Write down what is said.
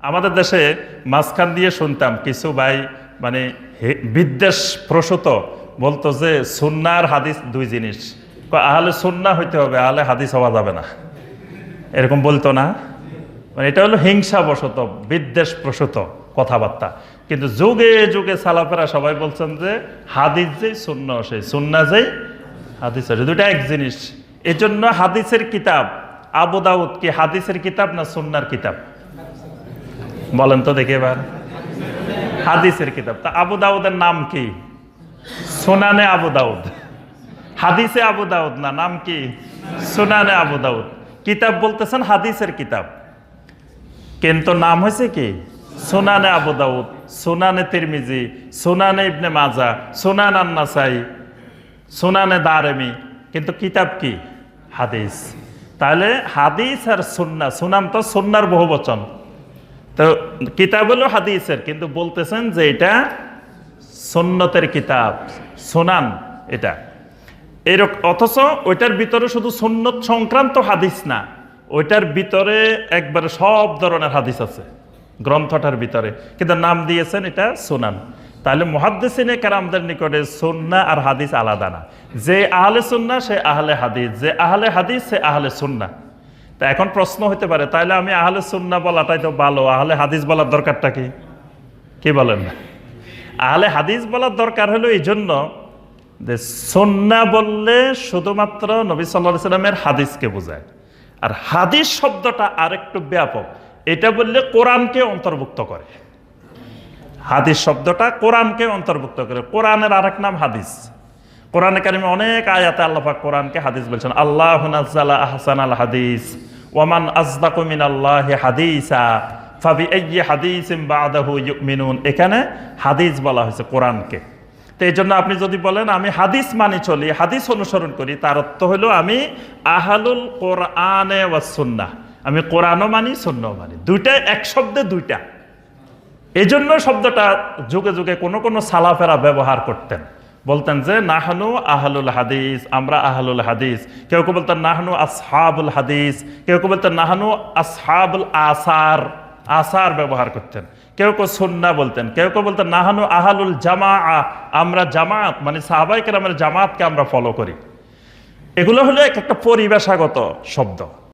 আমাদের দেশে মাঝখান দিয়ে শুনতাম কিছু ভাই মানে বিদ্বেষ প্রসূত বলতো যে সুন্না আর হাদিস দুই জিনিস। আহলে সুন্না হইতে হবে, আহলে হাদিস হওয়া যাবে না। এরকম বলতো না? মানে এটা হলো হিংসাবশত, বিদ্বেষ প্রসূত কথাবার্তা। কিন্তু যুগে যুগে সালাফেরা সবাই বলছেন যে হাদিস যেই শূন্য সেই সুন্না যেই, হাদিস। দুইটা এক জিনিস। এই জন্য হাদিসের কিতাব, আবু দাউদ কি হাদিসের কিতাব না সুন্নার কিতাব? বলেন তো দেখে এবার। হাদিসের কিতাব। তা আবু দাউদের নাম কি? সোনানে আবু দাউদ। হাদিসে আবু দাউদ না, নাম কি? সোনানে আবু দাউদ। কিতাব বলতেছেন হাদিসের কিতাব। কিন্তু নাম হয়েছে কি? সোনানে আবু দাউদ, সুনানে তিরমিজি, সুনানে ইবনে মাজা সুনান আন্নাসাই, সুনানে দারেমি। কিন্তু কিতাব কি? হাদিস। তাহলে হাদিস আর সুন্না সুনাম তো সুন্নার বহু বচন। তো কিতাব হলো হাদিসের, কিন্তু বলতেছেন যে এটা সুন্নতের কিতাব, সুনান এটা। এরকম অথচ ওইটার ভিতরে শুধু সুন্নত সংক্রান্ত হাদিস না, ওইটার ভিতরে একবারে সব ধরনের হাদিস আছে, গ্রন্থটার ভিতরে। কিন্তু নাম দিয়েছেন এটা সুনান। তাহলে মহাদ্দেসিনে কারামদের নিকটে সুন্না আর হাদিস আলাদা না। যে আহলে সুন্না, সে আহলে হাদিস। যে আহলে হাদিস, সে আহলে সুন্না। তা এখন প্রশ্ন হতে পারে, তাহলে আমি আহলে সুন্না বলাটাই তো ভালো, আহলে হাদিস বলার দরকারটা কি? কি বলেন? না আহলে হাদিস বলার দরকার হলো এই জন্য যে সন্না বললে শুধুমাত্র নবী সাল্লাহ সাল্লামের হাদিসকে বোঝায়। আর হাদিস শব্দটা আরেকটু ব্যাপক। এটা বললে কোরআনকে অন্তর্ভুক্ত করে। হাদিস শব্দটা কোরআনকে অন্তর্ভুক্ত করে। কোরআনের আরেক নাম হাদিস। কোরআনে কারিমে অনেক আয়াতে আল্লাহাক কোরআনকে হাদিস বলছেন। আল্লাহ আহসান আল হাদিস, ওয়ামান আজদাকু মিনাল্লাহি হাদিসা ফাবি হাদিসিম বাদাহু ইউমিনুন। এখানে হাদিস বলা হয়েছে কোরআনকে। তো এই জন্য আপনি যদি বলেন, আমি হাদিস মানি চলি, হাদিস অনুসরণ করি, তার অর্থ হলো আমি আহালুল কোরআনে ওয়াস সুন্নাহ। আমি কোরআনও মানি সুন্নাও মানি। দুইটা এক শব্দে দুইটা। এই জন্য শব্দটা যুগে যুগে কোনো কোনো সালাফেরা ব্যবহার করতেন। বলতেন যে, নাহানু আহলুল হাদিস, আমরা আহলুল হাদিস। কেউ কেউ বলতেন, নাহানু আসহাবুল হাদিস। কেউ কেউ বলতেন, নাহানু আসহাবুল আসার। আসার ব্যবহার করতেন। কেউ কেউ সুন্না বলতেন। কেউ কেউ বলতেন, নাহানু আহালুল জামা আমরা জামাত মানে সাহাবাইকে আমরা জামাতকে আমরা ফলো করি। এগুলো হলো এক একটা পরিবেশাগত শব্দ।